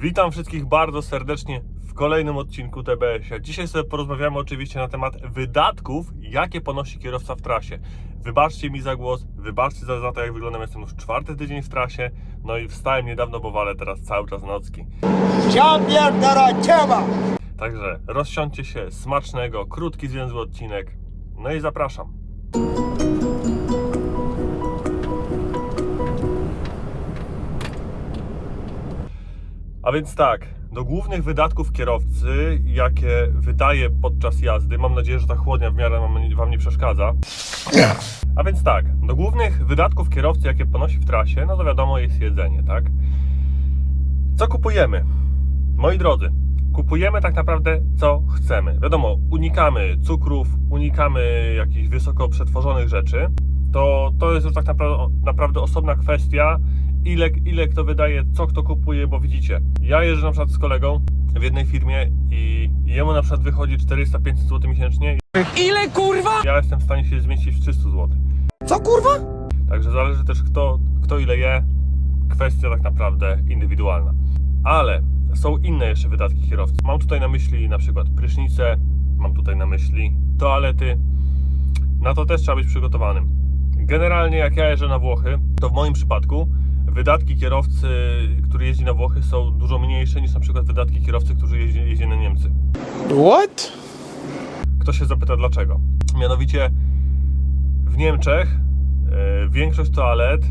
Witam wszystkich bardzo serdecznie w kolejnym odcinku TBS-a. Dzisiaj sobie porozmawiamy oczywiście na temat wydatków, jakie ponosi kierowca w trasie. Wybaczcie mi za głos, wybaczcie za, za to, jak wyglądam. Jestem już czwarty tydzień w trasie, no i wstałem niedawno, bo walę teraz cały czas nocki. Pierdolę ciema! Także rozsiądźcie się, smacznego, krótki, zwięzły odcinek. No i zapraszam. A więc tak, do głównych wydatków kierowcy, jakie wydaje podczas jazdy, mam nadzieję, że ta chłodnia w miarę wam- nie przeszkadza. A więc tak, do głównych wydatków kierowcy, jakie ponosi w trasie, no to wiadomo jest jedzenie, tak? Co kupujemy? Moi drodzy, kupujemy tak naprawdę co chcemy. Wiadomo, unikamy cukrów, unikamy jakichś wysoko przetworzonych rzeczy. To, to jest już tak naprawdę, naprawdę osobna kwestia, ile, ile kto wydaje, co kto kupuje, bo widzicie, ja jeżdżę na przykład z kolegą w jednej firmie i jemu na przykład wychodzi 400-500 zł miesięcznie. Ile kurwa? Ja jestem w stanie się zmieścić w 300 zł. Co kurwa? Także zależy też kto, kto ile je, kwestia tak naprawdę indywidualna. Ale są inne jeszcze wydatki kierowcy. Mam tutaj na myśli na przykład prysznice, mam tutaj na myśli toalety. Na to też trzeba być przygotowanym. Generalnie jak ja jeżdżę na Włochy, to w moim przypadku wydatki kierowcy, który jeździ na Włochy są dużo mniejsze niż na przykład wydatki kierowcy, którzy jeździ, jeździ na Niemcy. What? Ktoś się zapyta dlaczego. Mianowicie w Niemczech e, większość toalet,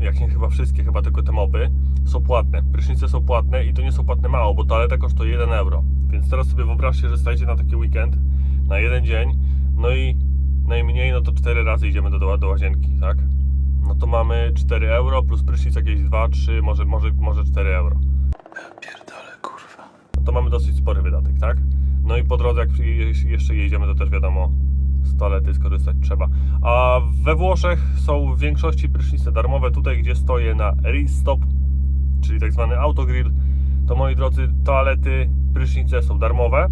jak nie chyba wszystkie, chyba tylko te mopy, są płatne. Prysznice są płatne i to nie są płatne mało, bo toaleta kosztuje 1 euro. Więc teraz sobie wyobraźcie, że stajecie na taki weekend, na jeden dzień, no i najmniej, no to 4 razy idziemy do, do, do łazienki, tak? No to mamy 4 euro plus prysznic jakieś 2, 3, może, może, może 4 euro. Pierdolę kurwa. no to mamy dosyć spory wydatek, tak? No i po drodze, jak je- jeszcze jedziemy, to też wiadomo, z toalety skorzystać trzeba. A we Włoszech są w większości prysznice darmowe. Tutaj, gdzie stoję na Restop, czyli tak zwany autogrill, to moi drodzy, toalety, prysznice są darmowe,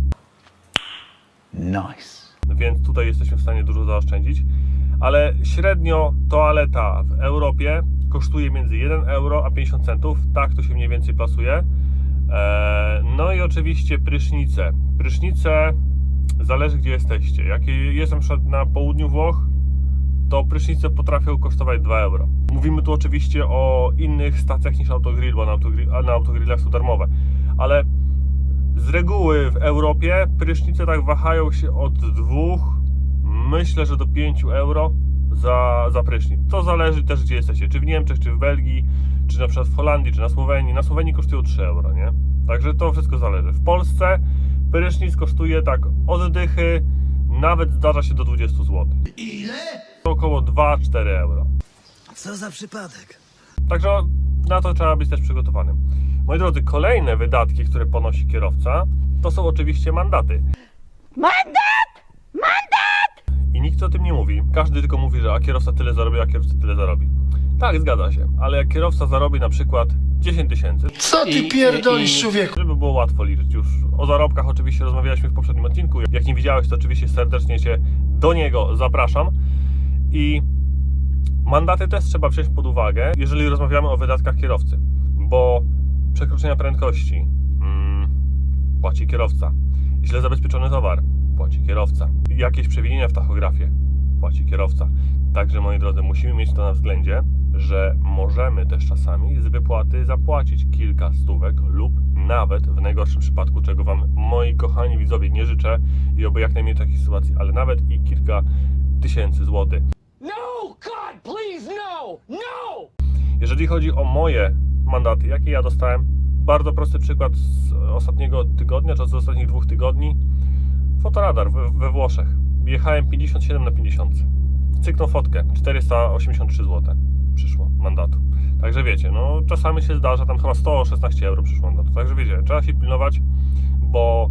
Nice. więc tutaj jesteśmy w stanie dużo zaoszczędzić. Ale średnio toaleta w Europie kosztuje między 1 euro a 50 centów. Tak to się mniej więcej plasuje. Eee, No i oczywiście prysznice. Prysznice zależy gdzie jesteście. Jak jestem na na południu Włoch, to prysznice potrafią kosztować 2 euro. Mówimy tu oczywiście o innych stacjach niż Autogrill, bo na, autogrill, na autogrillach są darmowe. Ale z reguły w Europie prysznice tak wahają się od 2, myślę, że do 5 euro za, za prysznic. To zależy też gdzie jesteście, czy w Niemczech, czy w Belgii, czy na przykład w Holandii, czy na Słowenii. Na Słowenii kosztują 3 euro, nie? Także to wszystko zależy. W Polsce prysznic kosztuje tak od dychy, nawet zdarza się do 20 zł. Ile? To około 2-4 euro. Co za przypadek? Także na to trzeba być też przygotowanym. Moi drodzy, kolejne wydatki, które ponosi kierowca, to są oczywiście mandaty. Mandat! Nikt o tym nie mówi. Każdy tylko mówi, że a kierowca tyle zarobi, a kierowca tyle zarobi. Tak, zgadza się, ale jak kierowca zarobi na przykład 10 tysięcy, Co ty pierdolisz, człowieku? żeby było łatwo liczyć już. O zarobkach oczywiście rozmawialiśmy w poprzednim odcinku. Jak nie widziałeś, to oczywiście serdecznie Cię do niego zapraszam. I mandaty też trzeba wziąć pod uwagę, jeżeli rozmawiamy o wydatkach kierowcy, bo przekroczenia prędkości mm, płaci kierowca, źle zabezpieczony towar płaci kierowca, jakieś przewinienia w tachografie płaci kierowca. Także moi drodzy, musimy mieć to na względzie, że możemy też czasami z wypłaty zapłacić kilka stówek lub nawet w najgorszym przypadku, czego Wam moi kochani widzowie nie życzę i oby jak najmniej takich sytuacji, ale nawet i kilka tysięcy złotych. No! God, please, no! No! Jeżeli chodzi o moje mandaty, jakie ja dostałem, bardzo prosty przykład z ostatniego tygodnia, czy z ostatnich dwóch tygodni. Fotoradar we, Włoszech. Jechałem 57 na 50. Cyknął fotkę, 483 zł przyszło mandatu. Także wiecie, no czasami się zdarza, tam chyba 116 euro przyszło mandatu. Także wiecie, trzeba się pilnować, bo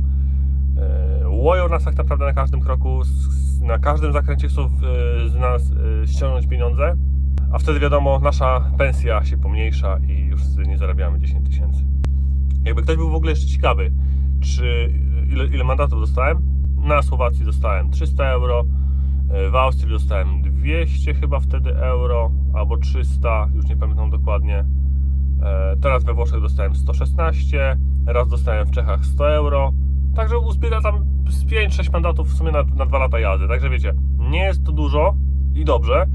e, łoją nas tak naprawdę na każdym kroku, na każdym zakręcie chcą w, z nas e, ściągnąć pieniądze, a wtedy wiadomo, nasza pensja się pomniejsza i już nie zarabiamy 10 tysięcy. Jakby ktoś był w ogóle jeszcze ciekawy, czy ile, ile mandatów dostałem, na Słowacji dostałem 300 euro, e, w Austrii dostałem 200 chyba wtedy euro, albo 300, już nie pamiętam dokładnie. E, teraz we Włoszech dostałem 116, raz dostałem w Czechach 100 euro. Także uzbiera tam z 5-6 mandatów w sumie na, na 2 lata jazdy. Także wiecie, nie jest to dużo i dobrze,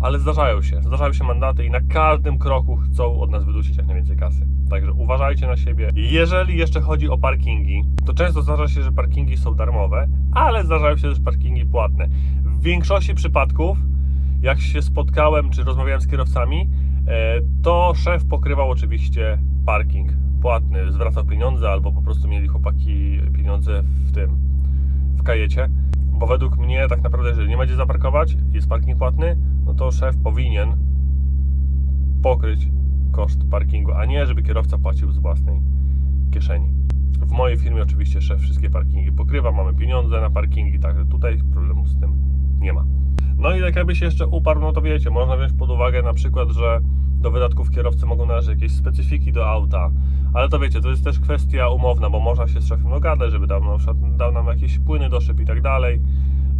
ale zdarzają się. Zdarzają się mandaty i na każdym kroku chcą od nas wydusić jak najwięcej kasy. Także uważajcie na siebie. Jeżeli jeszcze chodzi o parkingi, to często zdarza się, że parkingi są darmowe, ale zdarzają się też parkingi płatne. W większości przypadków, jak się spotkałem czy rozmawiałem z kierowcami, e, to szef pokrywał oczywiście parking płatny, zwracał pieniądze albo po prostu mieli chłopaki pieniądze w tym, w kajecie. Bo według mnie tak naprawdę, jeżeli nie będzie zaparkować, jest parking płatny, no to szef powinien pokryć koszt parkingu, a nie żeby kierowca płacił z własnej kieszeni. W mojej firmie oczywiście szef wszystkie parkingi pokrywa, mamy pieniądze na parkingi, także tutaj problemu z tym nie ma. No i tak jakby się jeszcze uparł, no to wiecie, można wziąć pod uwagę na przykład, że do wydatków kierowcy mogą należeć jakieś specyfiki do auta, ale to wiecie, to jest też kwestia umowna, bo można się z szefem dogadać, żeby dał, na przykład, dał nam jakieś płyny do szyb i tak dalej,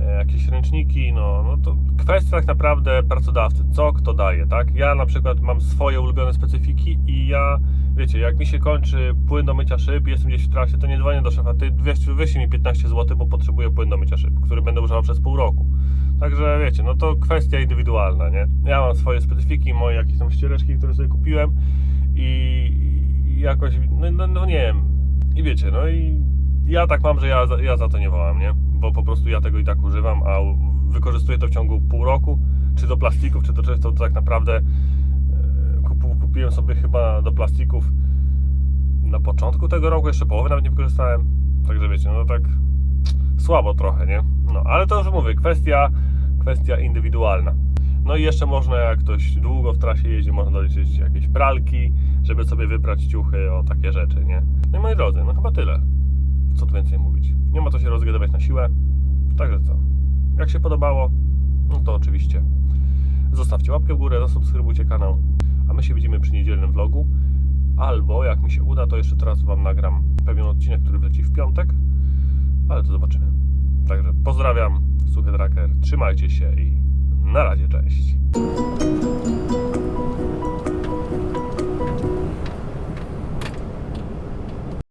jakieś ręczniki, no, no to kwestia tak naprawdę pracodawcy, co kto daje, tak? Ja na przykład mam swoje ulubione specyfiki i ja, wiecie, jak mi się kończy płyn do mycia szyb, jestem gdzieś w trasie, to nie dzwonię do szefa, ty weź, wyślij mi 15 zł, bo potrzebuję płyn do mycia szyb, który będę używał przez pół roku. Także wiecie, no to kwestia indywidualna, nie? Ja mam swoje specyfiki, moje jakieś tam ściereczki, które sobie kupiłem i, jakoś, no, no, no nie wiem. I wiecie, no i ja tak mam, że ja, ja za to nie wołam, nie? Bo po prostu ja tego i tak używam, a wykorzystuję to w ciągu pół roku, czy do plastików, czy do czegoś, to, tak naprawdę e, kupiłem sobie chyba do plastików na początku tego roku, jeszcze połowy nawet nie wykorzystałem. Także wiecie, no tak słabo trochę, nie? No, ale to już mówię, kwestia, kwestia indywidualna. No i jeszcze można, jak ktoś długo w trasie jeździ, można doliczyć jakieś pralki, żeby sobie wybrać ciuchy, o takie rzeczy, nie? No i moi drodzy, no chyba tyle. Co tu więcej mówić? Nie ma to się rozgadywać na siłę. Także co? Jak się podobało, no to oczywiście zostawcie łapkę w górę, zasubskrybujcie kanał, a my się widzimy przy niedzielnym vlogu. Albo jak mi się uda, to jeszcze teraz Wam nagram pewien odcinek, który wleci w piątek, ale to zobaczymy. Także pozdrawiam, Suchy Tracker, trzymajcie się i na razie, cześć.